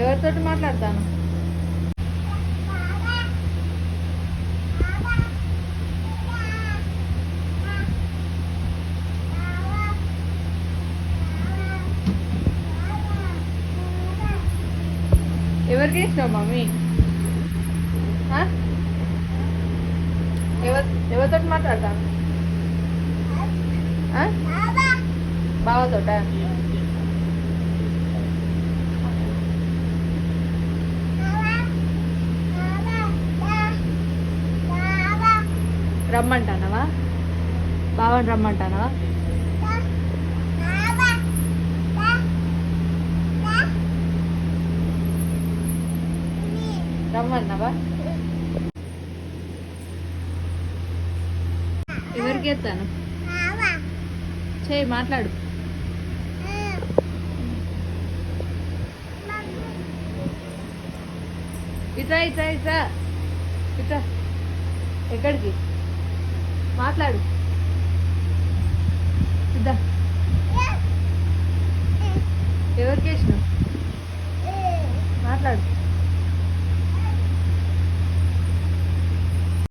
ఎవరితోటి మాట్లాడతాను? ఎవరికి ఇష్టం మమ్మీ? ఎవరు ఎవరితో మాట్లాడతాను? బావతోట? రమ్మంటానవా? బావని రమ్మంటానవా? రమ్మన్నావా? ఎవరికి ఎత్తాను? చేయి మాట్లాడు. ఇట్రా ఇట్రా ఇట్రా. ఇట్రా. ఎక్కడికి? మాట్లాడు. ఇద్దా ఎవరికి మాట్లాడు.